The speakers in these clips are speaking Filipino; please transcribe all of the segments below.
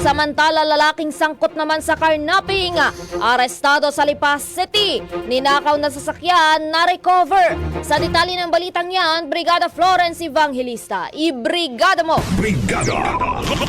Samantala, lalaking sangkot naman sa carnapping, arestado sa Lipas City. Ninakaw na sasakyan na recover. Sa detalye ng balitang yan, Brigada Florence Evangelista. Ibrigada mo! Brigada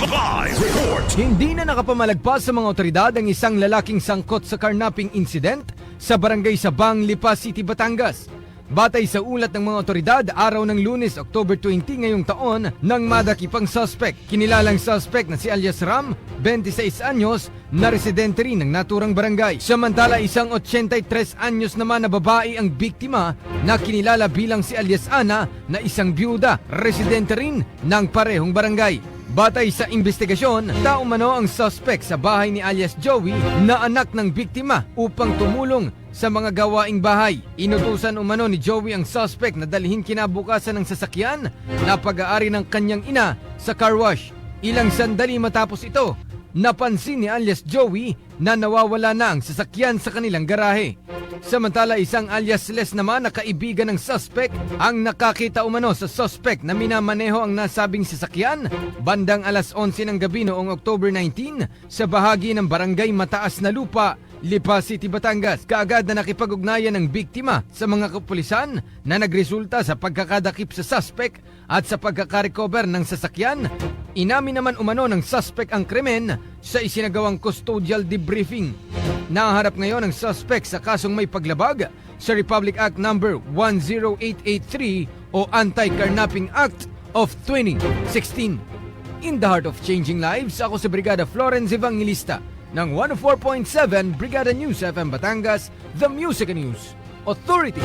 Live Report Hindi na nakapamalagpas sa mga otoridad ang isang lalaking sangkot sa carnapping incident sa barangay Sabang, Lipas City, Batangas. Batay sa ulat ng mga otoridad, araw ng lunes, October 20 ngayong taon, nang madakipang suspect. Kinilalang suspect na si alias Ram, 26 anyos, na residente rin ng naturang barangay. Samantala, isang 83 anyos naman na babae ang biktima na kinilala bilang si alias Ana na isang byuda, residente rin ng parehong barangay. Batay sa investigasyon, tao mano ang suspect sa bahay ni alias Joey na anak ng biktima upang tumulong sa mga gawaing bahay. Inutusan umano ni Joey ang suspect na dalhin kinabukasan ng sasakyan na pag-aari ng kanyang ina sa car wash. Ilang sandali matapos ito, napansin ni alias Joey na nawawala na ang sasakyan sa kanilang garahe. Samantala isang alias Les naman na kaibigan ng suspect ang nakakita umano sa suspect na minamaneho ang nasabing sasakyan bandang alas 11 ng gabi noong October 19 sa bahagi ng barangay Mataas na Lupa, Lipa City, Batangas. Kaagad na nakipag-ugnayan ng biktima sa mga kapulisan na nagresulta sa pagkakadakip sa suspect at sa pagkakarecover ng sasakyan. Inamin naman umano ng suspect ang krimen sa isinagawang custodial debriefing. Naharap ngayon ang suspect sa kasong may paglabag sa Republic Act No. 10883 o Anti-Carnapping Act of 2016. In the heart of changing lives, ako si Brigada Florence Evangelista ng 104.7 Brigada News FM Batangas, The Music News Authority.